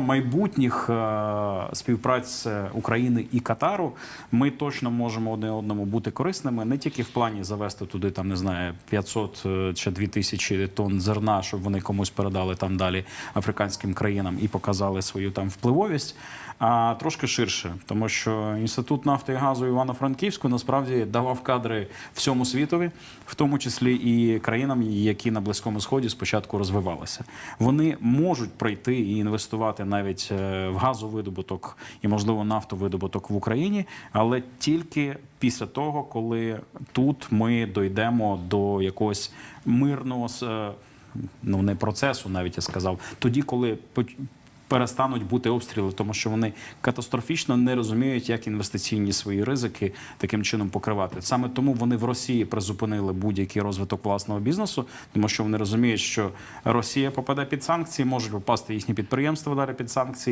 майбутніх е, співпраць України і Катару ми точно можемо одне одному бути корисними не тільки в плані завести туди, там не знаю, 500 е, чи 2000 тонн зерна, щоб вони комусь передали там далі африканським країнам і показали свою там впливовість. А трошки ширше, тому що інститут нафти і газу Івано-Франківську насправді давав кадри всьому світові, в тому числі і країнам, які на близькому сході спочатку розвивалися. Вони можуть прийти і інвестувати навіть е, в газовидобуток і, можливо, нафтовидобуток в Україні, але тільки після того, коли тут ми дійдемо до якогось мирного е, ну не процесу, навіть я сказав, тоді, коли перестануть бути обстріли, тому що вони катастрофічно не розуміють, як інвестиційні свої ризики таким чином покривати. Саме тому вони в Росії призупинили будь-який розвиток власного бізнесу, тому що вони розуміють, що Росія попаде під санкції, можуть попасти їхні підприємства далі під санкції.